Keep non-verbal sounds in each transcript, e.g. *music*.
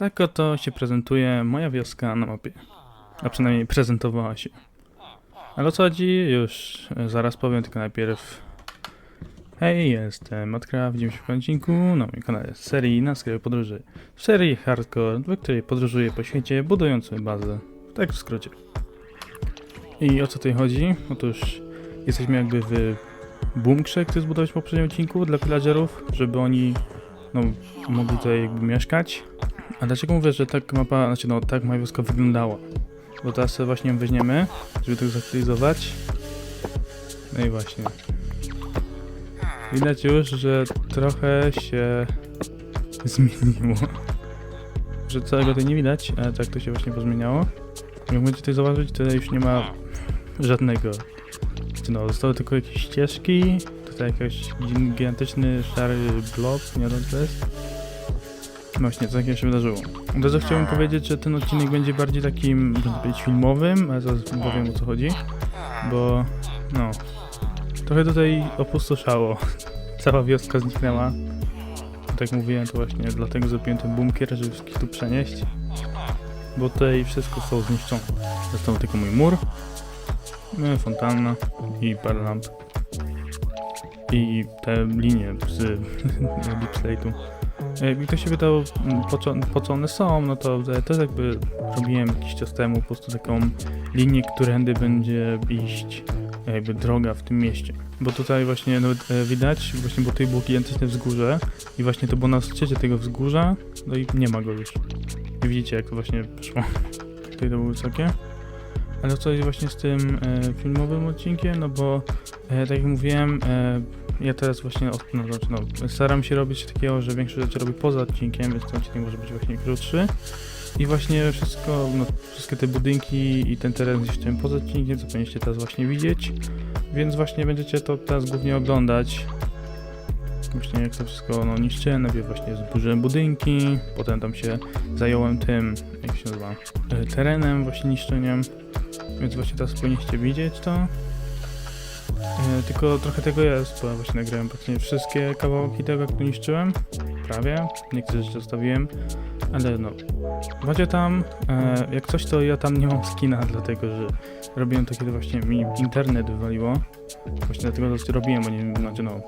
Tak oto się prezentuje moja wioska na mapie. A przynajmniej prezentowała się. Ale o co chodzi? Już e, zaraz powiem, tylko najpierw... Hej, jestem Matka, widzimy się w odcinku na moim kanale z serii na sklepie podróży. W serii Hardcore, w której podróżuję po świecie, budując sobie bazę. Tak w skrócie. I o co tutaj chodzi? Otóż jesteśmy jakby w bunkrze, który zbudowaliśmy w poprzednim odcinku dla pillagerów, żeby oni no, mogli tutaj jakby mieszkać. A dlaczego mówię, że tak mapa, znaczy no tak moja wioska wyglądała? Bo teraz sobie właśnie ją weźmiemy, żeby to zaktualizować. No i właśnie. Widać już, że trochę się zmieniło. Że całego tutaj nie widać, ale tak to się właśnie pozmieniało. Jak będziecie tutaj zauważyć, to już nie ma żadnego. Znaczy No, zostały tylko jakieś ścieżki, tutaj jakiś gigantyczny szary blob, nie wiem co to jest. Właśnie, co takiego się wydarzyło. Od razu chciałbym powiedzieć, że ten odcinek będzie bardziej takim, można powiedzieć, filmowym, ale zaraz powiem o co chodzi. Bo, no, trochę tutaj opustoszało. *laughs* Cała wioska zniknęła. Tak mówiłem, to właśnie dlatego zrobiłem ten bunkier, żeby wszystkich tu przenieść. Bo tutaj wszystko zostało zniszczone. Został tylko mój mur, no, fontanna i parę lamp. I te linie z *laughs* deep slate'u. Jakby ktoś się pytał, mm, po co, po co one są, no to e, też jakby robiłem jakiś czas temu po prostu taką linię, którędy będzie iść e, jakby droga w tym mieście. Bo tutaj właśnie nawet e, widać, właśnie bo tutaj było gigantyczne wzgórze i właśnie to było na szczycie tego wzgórza, no i nie ma go już. I widzicie jak to właśnie poszło. *laughs* Tutaj to było wysokie. Ale co chodzi właśnie z tym e, filmowym odcinkiem, no bo e, tak jak mówiłem, e, ja teraz właśnie od, no, znaczy, no, staram się robić takiego, że większość rzeczy robię poza odcinkiem, więc ten odcinek może być właśnie krótszy. I właśnie wszystko, no, wszystkie te budynki i ten teren zniszczyłem poza odcinkiem, co powinniście teraz właśnie widzieć. Więc właśnie będziecie to teraz głównie oglądać. Właśnie jak to wszystko no, niszczyłem, najpierw właśnie zburzyłem budynki, potem tam się zająłem tym, jak się nazywa, e, terenem, właśnie niszczeniem. Więc właśnie teraz powinniście widzieć to. E, tylko trochę tego jest, bo ja właśnie nagrałem praktycznie wszystkie kawałki tego, to niszczyłem. Prawie. Niektóre rzeczy zostawiłem. Ale no. Macie tam. E, jak coś, to ja tam nie mam skina, *laughs* dlatego że robiłem to, kiedy właśnie mi internet wywaliło. Właśnie dlatego to robiłem, bo nie, znaczy no,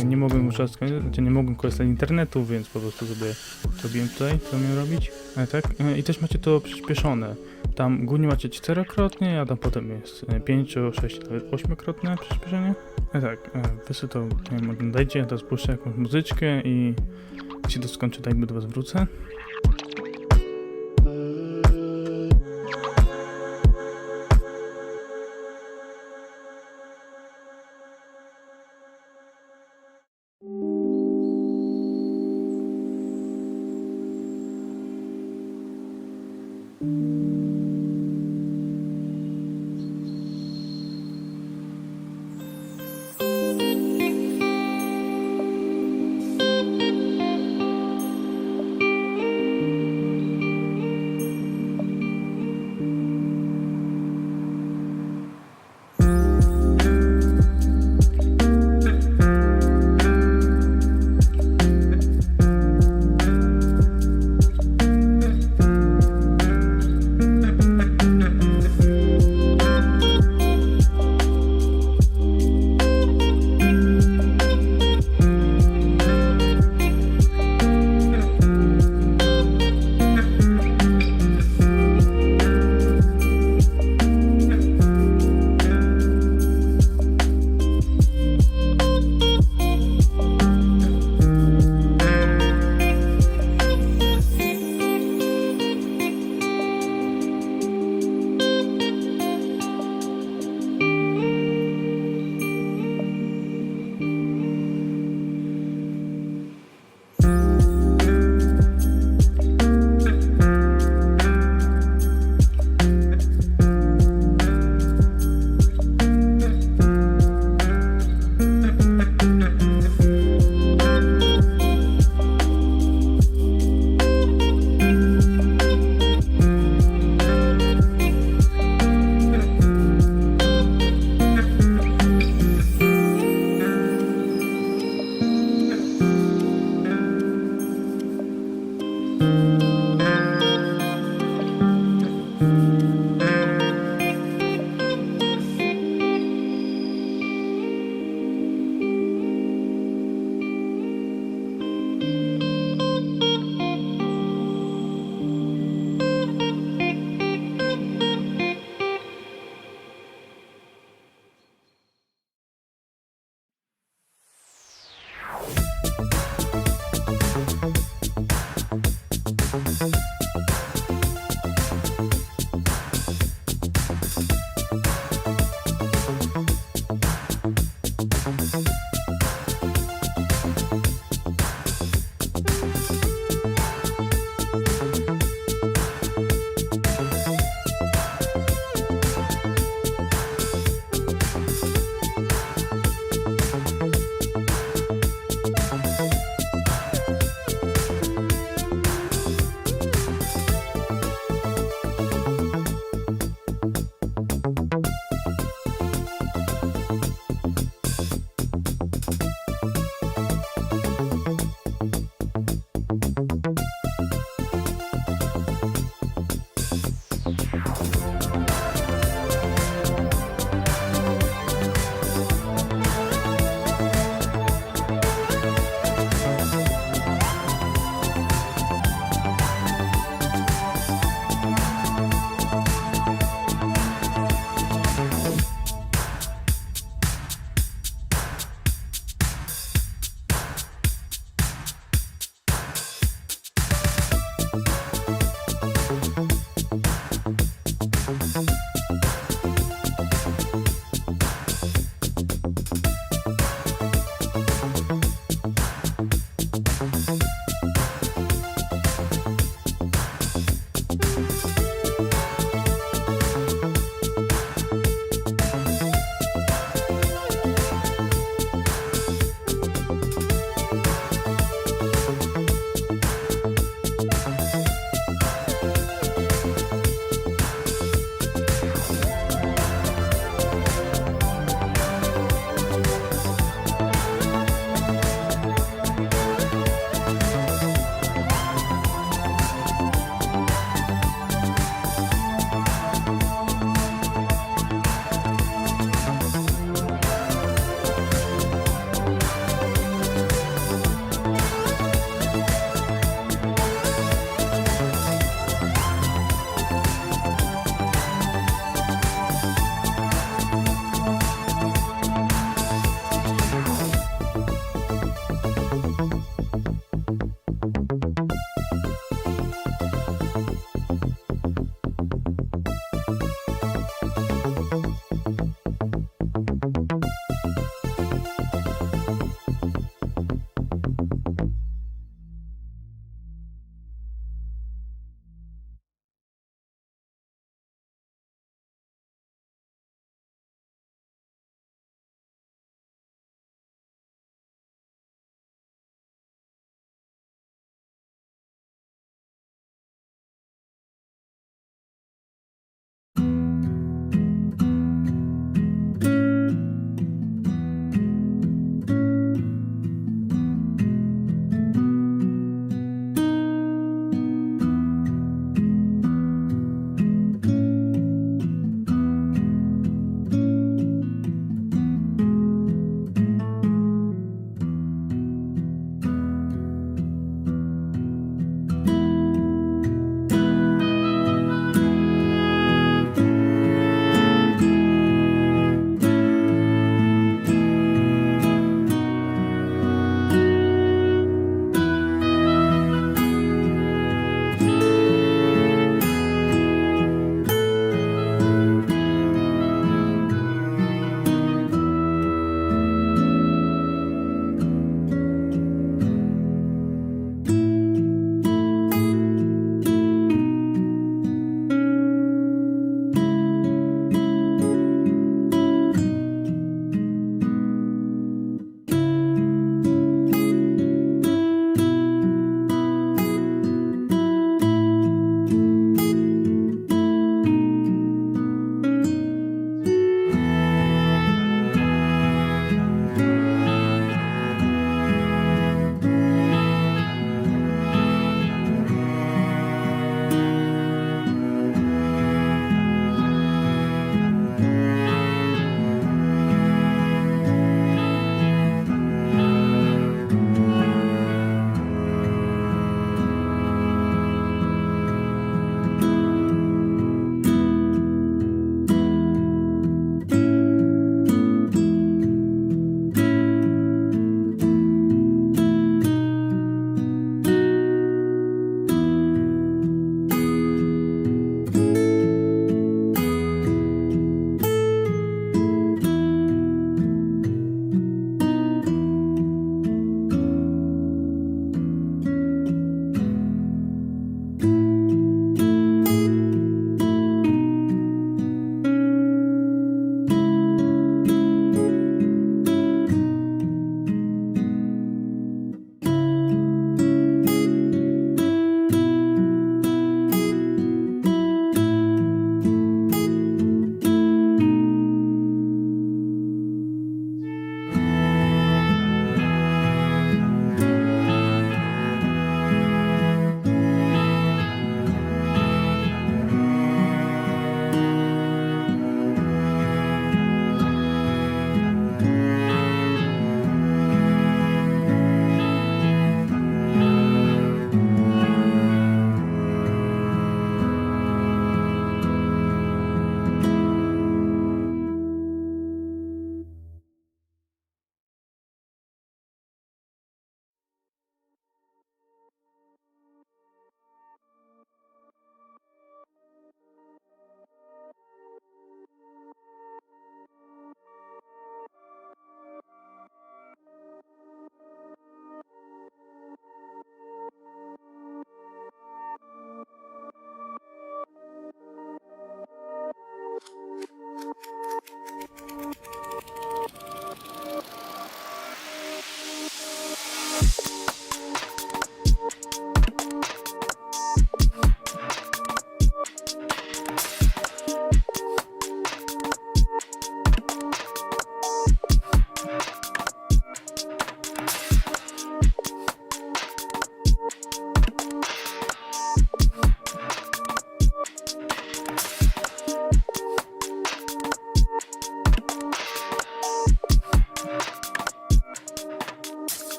e, nie mogłem raz, znaczy nie mogłem korzystać z internetu, więc po prostu sobie robiłem tutaj, co miałem robić. E, tak. E, I też macie to przyspieszone. Tam głównie macie czterokrotnie, a tam potem jest 5, 6, nawet 8-krotne przyspieszenie. E tak, e, wy sobie to nie wiem, oglądajcie, teraz puszczę jakąś muzyczkę i się to skończy, to jakby do was wrócę.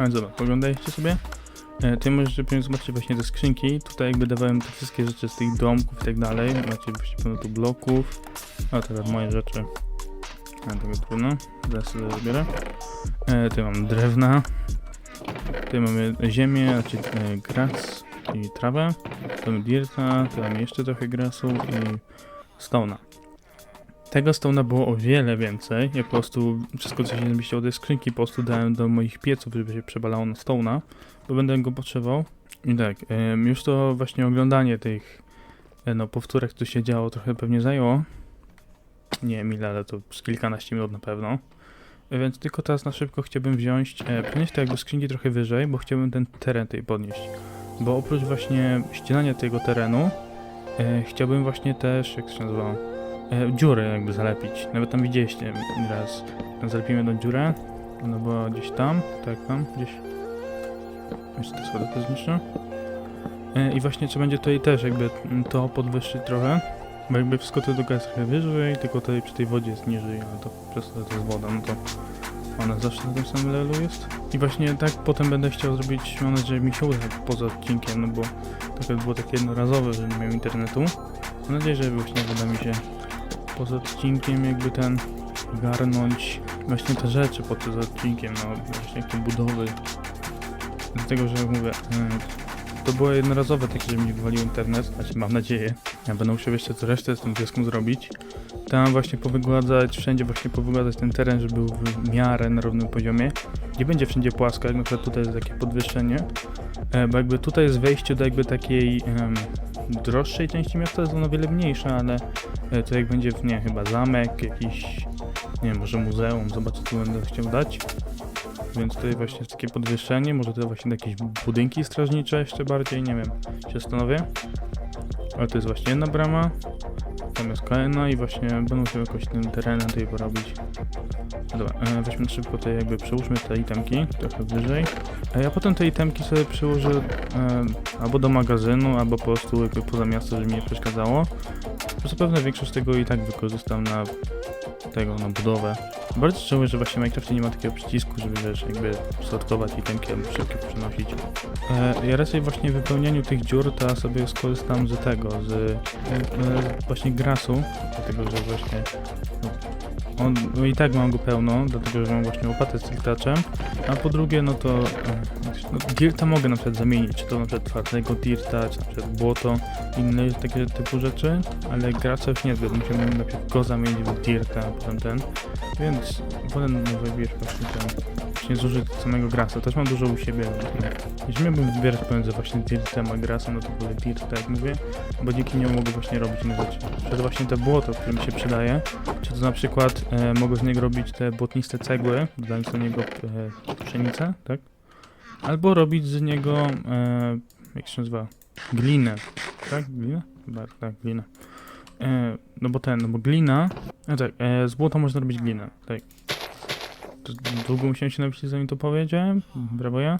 Ale zobacz, poglądaliście sobie? E, Ty możesz sobie zobaczyć właśnie te skrzynki. Tutaj jakby dawałem te wszystkie rzeczy z tych domków i tak dalej. Macie właśnie pełno tu bloków. A teraz moje rzeczy. A tego trudno. Zaraz sobie zabiorę. E, tu mam drewna. Tu mamy ziemię, znaczy e, gras i trawę. Tu mamy dirta, tu mamy jeszcze trochę grasu i stona. Tego stona było o wiele więcej. Ja po prostu wszystko, co się zmieściło do tej skrzynki, po prostu dałem do moich pieców, żeby się przebalało na stona, bo będę go potrzebował. I tak, już to właśnie oglądanie tych e, no, powtórek, co się działo, trochę pewnie zajęło. Nie wiem ale to z kilkanaście minut na pewno. E, Więc tylko teraz na szybko chciałbym wziąć, e, przenieść to jakby skrzynki trochę wyżej, bo chciałbym ten teren tutaj podnieść. Bo oprócz właśnie ścinania tego terenu, e, chciałbym właśnie też, jak się nazywało, dziurę jakby zalepić. Nawet tam widzieliście raz. Zalepimy tą dziurę. Ona była gdzieś tam, tak tam, gdzieś. Jeszcze te schody to zniszczę. E, I właśnie trzeba będzie tutaj też jakby to podwyższyć trochę. Bo jakby wszystko to tylko jest trochę wyżej, tylko tutaj przy tej wodzie jest niżej, ale to przez to, że to jest woda, no to ona zawsze na tym samym levelu jest. I właśnie tak potem będę chciał zrobić, mam nadzieję, że mi się uda poza odcinkiem, no bo trochę było takie jednorazowe, że nie miałem internetu. Mam nadzieję, że właśnie uda mi się poza odcinkiem jakby ten garnąć właśnie te rzeczy poza odcinkiem, no właśnie te budowy. Dlatego, że jak mówię, y, to było jednorazowe takie, że mi wywalił internet, znaczy mam nadzieję. Ja będę musiał jeszcze co resztę z tym pieską zrobić. Tam właśnie powygładzać, wszędzie właśnie powygładzać ten teren, żeby był w miarę na równym poziomie. Nie będzie wszędzie płasko, jak na przykład tutaj jest takie podwyższenie. E, bo jakby tutaj jest wejście do jakby takiej em, droższej części miasta, jest ono wiele mniejsze, ale e, to jak będzie, w, nie chyba zamek, jakiś, nie wiem, może muzeum, zobaczę co będę chciał dać. Więc tutaj właśnie takie podwyższenie, może tutaj właśnie jakieś budynki strażnicze jeszcze bardziej, nie wiem, się zastanowię. Ale to jest właśnie jedna brama, kolejna i właśnie będę musiał jakoś ten teren tutaj porobić. Dobra, e, weźmy szybko tutaj jakby przełóżmy te itemki trochę wyżej. A ja potem te itemki sobie przyłożę e, albo do magazynu, albo po prostu jakby poza miasto, żeby mi nie przeszkadzało. Zapewne większość tego i tak wykorzystam na tego, na budowę. Bardzo żałuję, że właśnie w Minecrafcie nie ma takiego przycisku, żeby wiesz, jakby sortować itemki albo szybko przenosić. E, ja raczej właśnie w wypełnianiu tych dziur to ja sobie skorzystam z tego, z e, właśnie grasu, dlatego że właśnie no, on, no i tak mam go pełno, dlatego że mam właśnie łopatę z tiltaczem, a po drugie no to e, no, dirta mogę na przykład zamienić, czy to na przykład twardego dirta, czy na przykład błoto, inne takie typu rzeczy, ale gracza już nie zbyt, musiałbym najpierw go zamienić w dirta, a potem ten, więc wolę no, wybierz właśnie ten, właśnie zużyć samego grasa, też mam dużo u siebie, jeśli miałbym wybierać pomiędzy właśnie dirtem a grasem, no to wolę dirta jak mówię, bo dzięki niemu mogę właśnie robić inne rzeczy, przez właśnie te błoto, które mi się przydaje, czy to na przykład e, mogę z niego robić te błotniste cegły, dodając do niego e, pszenicę, tak? Albo robić z niego, e, jak się nazywa, glinę, tak? Glinę? Chyba tak, glinę. E, no bo ten, no bo glina, no tak, e, z błota można robić glinę, tak. Długo musiałem się napisać, zanim to powiedziałem, brawo ja.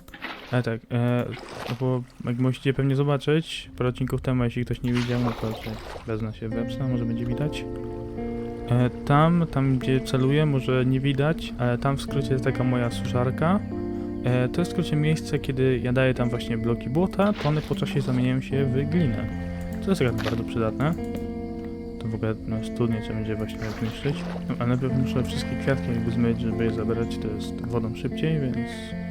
Ale tak, e, no bo jak możecie pewnie zobaczyć, parę odcinków temu, jeśli ktoś nie widział, no to czy wezmę się wepsa, może będzie widać. E, tam, tam gdzie celuję, może nie widać, ale tam w skrócie jest taka moja suszarka. E, to jest w skrócie miejsce, kiedy ja daję tam właśnie bloki błota, to one po czasie zamieniają się w glinę. To jest akurat bardzo przydatne. W ogóle na studnie trzeba będzie właśnie odniszczyć. No, ale najpierw muszę wszystkie kwiatki jakby zmyć, żeby je zabrać, to jest wodą szybciej, więc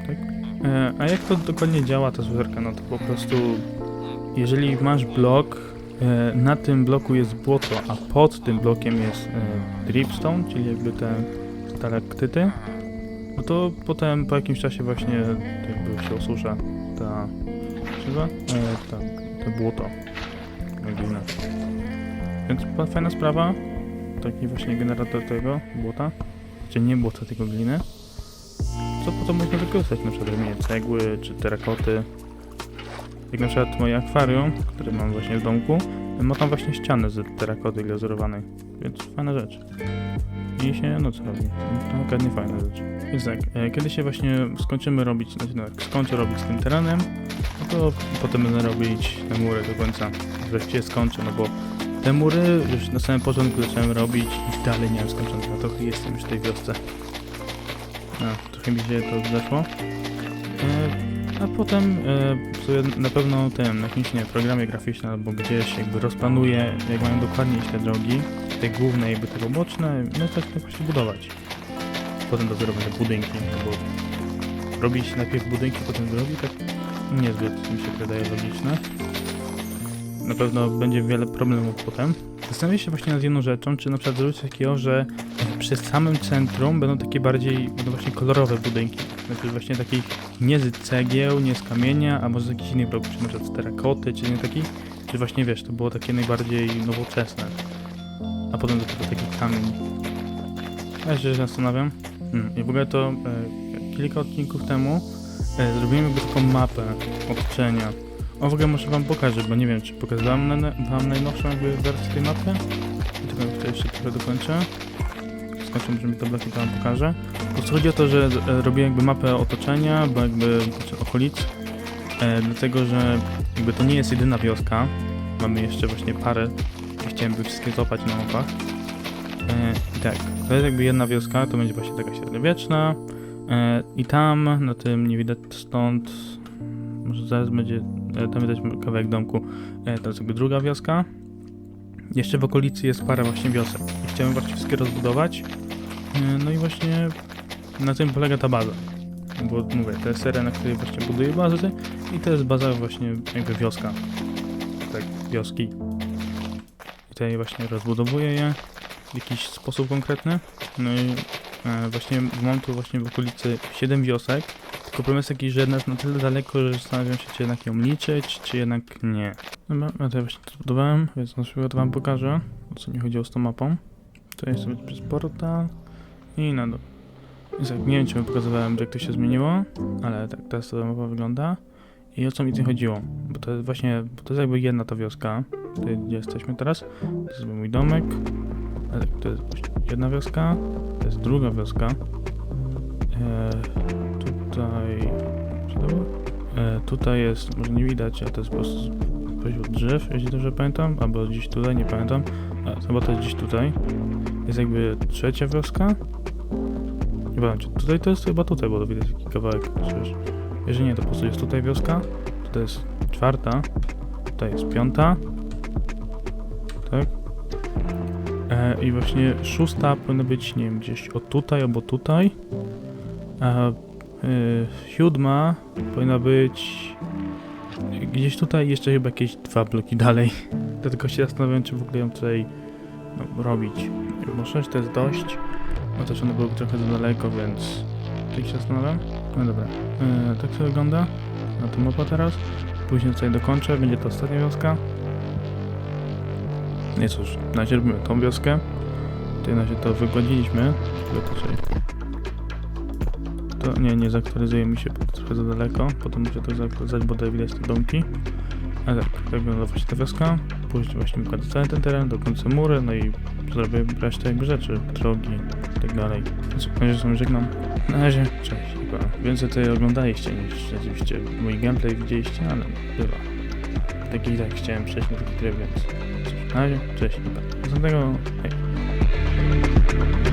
tak. E, a jak to dokładnie działa ta suszarka? No to po prostu, jeżeli masz blok, e, na tym bloku jest błoto, a pod tym blokiem jest e, dripstone, czyli jakby te stalaktyty, no to potem po jakimś czasie właśnie jakby się osusza ta, chyba, e, tak, to błoto, glina. Więc fajna sprawa, taki właśnie generator tego błota, czy nie błota, tylko gliny, co potem można wykorzystać, na przykład robienie cegły, czy terakoty, jak na przykład moje akwarium, które mam właśnie w domku, ma tam właśnie ścianę z terakoty glazurowanej, więc fajna rzecz. I się, no co robi? Naprawdę fajna rzecz. Więc tak, e, kiedy się właśnie skończymy robić, znaczy no, jak skończę robić z tym terenem, no to potem będę robić te mury do końca. Wreszcie skończę, no bo te mury już na samym początku zacząłem robić i dalej nie mam skończone. Ja trochę jestem już w tej wiosce. No, trochę mi się to zeszło. A potem e, sobie na pewno tym, na jakimś nie, programie graficznym albo gdzieś jakby rozplanuję, jak mają dokładnie iść te drogi, te główne jakby te boczne, no tak to właśnie budować. Potem dopiero będą budynki, no bo robić najpierw budynki, potem drogi, tak niezbyt mi się wydaje logiczne. Na pewno będzie wiele problemów potem. Zastanawiam się właśnie nad jedną rzeczą, czy na przykład zrobić takiego, że przy samym centrum będą takie bardziej, będą właśnie kolorowe budynki. Znaczy właśnie takich nie z cegieł, nie z kamienia, a może z jakichś innych bloków, czy na przykład z terakoty, czy nie takich, czy właśnie wiesz, to było takie najbardziej nowoczesne. A potem dopiero taki kamień. Ja się zastanawiam. Hmm. I w ogóle to e, kilka odcinków temu e, zrobiłem taką mapę otoczenia. O w ogóle wam pokażę, bo nie wiem czy pokazałem na, wam najnowszą jakby wersję tej mapy. Tylko to jeszcze trochę dokończę. Skończę, może mi te bloki to wam pokażę. Po prostu chodzi o to, że e, robię jakby mapę otoczenia, bo jakby znaczy okolic. E, dlatego, że jakby to nie jest jedyna wioska. Mamy jeszcze właśnie parę. Chciałem by wszystkie złapać na mapach. E, tak, to jest jakby jedna wioska, to będzie właśnie taka średniowieczna. E, I tam, na tym nie widać stąd, może zaraz będzie, tam widać kawałek domku, e, to jest jakby druga wioska. Jeszcze w okolicy jest parę właśnie wiosek. Chciałem właśnie wszystkie rozbudować. E, No i właśnie na tym polega ta baza. Bo mówię, to jest seria, na której właśnie buduję bazy i to jest baza właśnie jakby wioska. Tak, wioski. I tutaj właśnie rozbudowuję je w jakiś sposób konkretny. No i e, właśnie mam tu właśnie w okolicy 7 wiosek. Tylko problem jest taki, że jedna jest na tyle daleko, że zastanawiam się, czy jednak ją liczyć, czy jednak nie. Dobra, ja to ja właśnie zbudowałem, więc na przykład wam pokażę, o co mi chodziło z tą mapą. To jest sobie przez portal i na dół. Więc jak, nie wiem, czy pokazywałem, jak to się zmieniło, ale tak, teraz ta mapa wygląda. I o co mi tu chodziło? Bo to jest właśnie, bo to jest jakby jedna ta wioska, tutaj gdzie jesteśmy teraz. To jest mój domek, ale to jest jedna wioska, to jest druga wioska. E, tutaj. E, tutaj jest, może nie widać, ale to jest po prostu pośród drzew, jeśli dobrze pamiętam, albo gdzieś tutaj, nie pamiętam. A, chyba to jest gdzieś tutaj. Jest jakby trzecia wioska. Nie pamiętam, czy tutaj to jest chyba tutaj, bo to widać taki kawałek. Przecież. Jeżeli nie, to po prostu jest tutaj wioska. Tutaj jest czwarta. Tutaj jest piąta. Tak. E, I właśnie szósta powinna być, nie wiem, gdzieś o tutaj albo tutaj. A y, siódma powinna być gdzieś tutaj, jeszcze chyba jakieś dwa bloki dalej. *laughs* Dlatego się zastanawiam, czy w ogóle ją tutaj no, robić. Bo 6 to jest dość. No też one były trochę za daleko, więc tak się zastanawiam. No dobra, e, tak to wygląda. Na to mapa teraz. Później tutaj dokończę, będzie to ostatnia wioska. No i cóż, na razie robimy tą wioskę. Tutaj na razie to wygładziliśmy. Tylko to To nie, nie zaktualizuje mi się, bo to trochę za daleko. Potem muszę to zaktualizować, bo tutaj widać te domki. Ale tak, tak wygląda właśnie ta wioska. Później właśnie wykładę cały ten teren, do końca mury, no i zrobię resztę jakby rzeczy, drogi i tak dalej. Więc na razie sobie żegnam. Na razie, cześć. Chyba więcej tutaj oglądaliście niż rzeczywiście mój gameplay widzieliście, ale bywa. Tak i tak chciałem przejść na taki tryb, więc na razie, cześć. Chyba. Do następnego, hej.